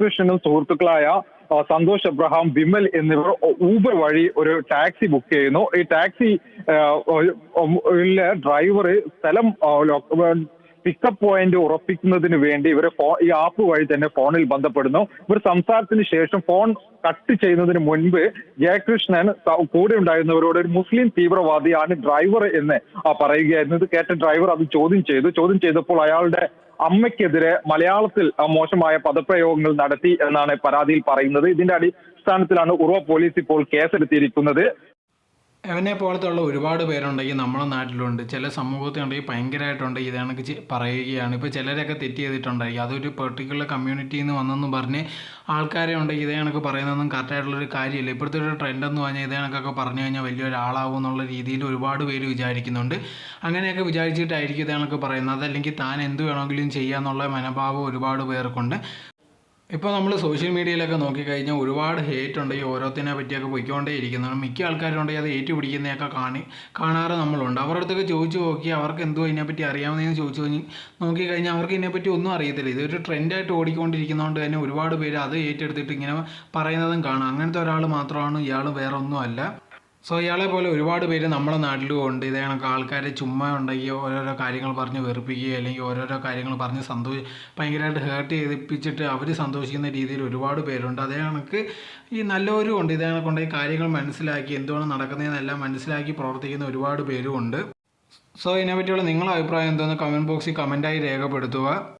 ജയകൃഷ്ണനും സുഹൃത്തുക്കളായ സന്തോഷ് അബ്രഹാം വിമൽ എന്നിവർ ഊബർ വഴി ഒരു ടാക്സി ബുക്ക് ചെയ്യുന്നു. ഈ ടാക്സി ഡ്രൈവർ സ്ഥലം പിക്കപ്പ് പോയിന്റ് ഉറപ്പിക്കുന്നതിന് വേണ്ടി ഇവർ ഈ ആപ്പ് വഴി തന്നെ ഫോണിൽ ബന്ധപ്പെടുന്നു. ഇവർ സംസാരത്തിന് ശേഷം ഫോൺ കട്ട് ചെയ്യുന്നതിന് മുൻപ് ജയകൃഷ്ണൻ കൂടെ ഉണ്ടായിരുന്നവരോട് ഒരു മുസ്ലിം തീവ്രവാദിയാണ് ഡ്രൈവർ എന്ന് പറയുകയായിരുന്നു. ഇത് കേട്ട ഡ്രൈവർ അത് ചോദ്യം ചെയ്തു. ചോദ്യം ചെയ്തപ്പോൾ അയാളുടെ അമ്മയ്ക്കെതിരെ മലയാളത്തിൽ മോശമായ പദപ്രയോഗങ്ങൾ നടത്തി എന്നാണ് പരാതിയിൽ പറയുന്നത്. ഇതിന്റെ അടിസ്ഥാനത്തിലാണ് ഉറവ പോലീസ് ഇപ്പോൾ കേസെടുത്തിരിക്കുന്നത്. അവനെ പോലത്തെ ഉള്ള ഒരുപാട് പേരുണ്ടെങ്കിൽ നമ്മുടെ നാട്ടിലുണ്ട്. ചില സമൂഹത്തിലുണ്ടെങ്കിൽ ഭയങ്കരമായിട്ടുണ്ട്. ഇത് കണക്ക് ചെ- പറയുകയാണ്. ഇപ്പോൾ ചിലരൊക്കെ തെറ്റ് ചെയ്തിട്ടുണ്ടായിരിക്കും. അതൊരു പെർട്ടിക്കുലർ കമ്മ്യൂണിറ്റിയിൽ നിന്ന് വന്നെന്ന് പറഞ്ഞ് ആൾക്കാരെ ഉണ്ടെങ്കിൽ ഇതേ പറയുന്നതൊന്നും കറക്റ്റായിട്ടുള്ളൊരു കാര്യമില്ല. ഇപ്പോഴത്തെ ഒരു ട്രെൻഡ് എന്ന് പറഞ്ഞാൽ ഇതേ കണക്കൊക്കെ പറഞ്ഞു കഴിഞ്ഞാൽ വലിയൊരാളാവും എന്നുള്ള രീതിയിൽ ഒരുപാട് പേര് വിചാരിക്കുന്നുണ്ട്. അങ്ങനെയൊക്കെ വിചാരിച്ചിട്ടായിരിക്കും ഇതേ പറയുന്നത്. അതല്ലെങ്കിൽ താൻ എന്ത് വേണമെങ്കിലും ചെയ്യാന്നുള്ള മനോഭാവം ഒരുപാട് പേർക്കുണ്ട്. ഇപ്പോൾ നമ്മൾ സോഷ്യൽ മീഡിയയിലൊക്കെ നോക്കിക്കഴിഞ്ഞാൽ ഒരുപാട് ഹേറ്റ് ഉണ്ട്. ഈ ഓരോത്തിനെ പറ്റിയൊക്കെ പൊയ്ക്കൊണ്ടേ ഇരിക്കുന്നതാണ് മിക്ക ആൾക്കാരുണ്ടെങ്കിൽ അത് ഏറ്റു പിടിക്കുന്നതൊക്കെ കാണി കാണാറ് നമ്മളുണ്ട്. അവരുടെ അടുത്തൊക്കെ ചോദിച്ചു നോക്കി അവർക്ക് എന്തോ ഇതിനെപ്പറ്റി അറിയാവുന്നതെന്ന് ചോദിച്ചു കഴിഞ്ഞ് നോക്കിക്കഴിഞ്ഞാൽ അവർക്ക് ഇതിനെപ്പറ്റി ഒന്നും അറിയത്തില്ല. ഇതൊരു ട്രെൻഡായിട്ട് ഓടിക്കൊണ്ടിരിക്കുന്നതുകൊണ്ട് തന്നെ ഒരുപാട് പേര് അത് ഏറ്റെടുത്തിട്ട് ഇങ്ങനെ പറയുന്നതും കാണാം. അങ്ങനത്തെ ഒരാൾ മാത്രമാണ് ഇയാൾ വേറെ ഒന്നും അല്ല സോ ഇയാളെ പോലെ ഒരുപാട് പേര് നമ്മുടെ നാട്ടിലും ഉണ്ട്. ഇതേ കണക്ക് ആൾക്കാരെ ചുമ്മാ ഉണ്ടെങ്കിൽ ഓരോരോ കാര്യങ്ങൾ പറഞ്ഞ് വെറുപ്പിക്കുകയോ അല്ലെങ്കിൽ ഓരോരോ കാര്യങ്ങൾ പറഞ്ഞ് സന്തോഷ ഭയങ്കരമായിട്ട് ഹേർട്ട് ചെയ്തിപ്പിച്ചിട്ട് അവർ സന്തോഷിക്കുന്ന രീതിയിൽ ഒരുപാട് പേരുണ്ട്. അതേ കണക്ക് ഈ നല്ലവരും ഉണ്ട്. ഇതേ കണക്കുണ്ട് ഈ കാര്യങ്ങൾ മനസ്സിലാക്കി എന്തുകൊണ്ട് നടക്കുന്നതെന്നെല്ലാം മനസ്സിലാക്കി പ്രവർത്തിക്കുന്ന ഒരുപാട് പേരും ഉണ്ട്. സോ ഇതിനെപ്പറ്റിയുള്ള നിങ്ങളുടെ അഭിപ്രായം എന്തോന്ന് കമന്റ് ബോക്സിൽ കമന്റായി രേഖപ്പെടുത്തുക.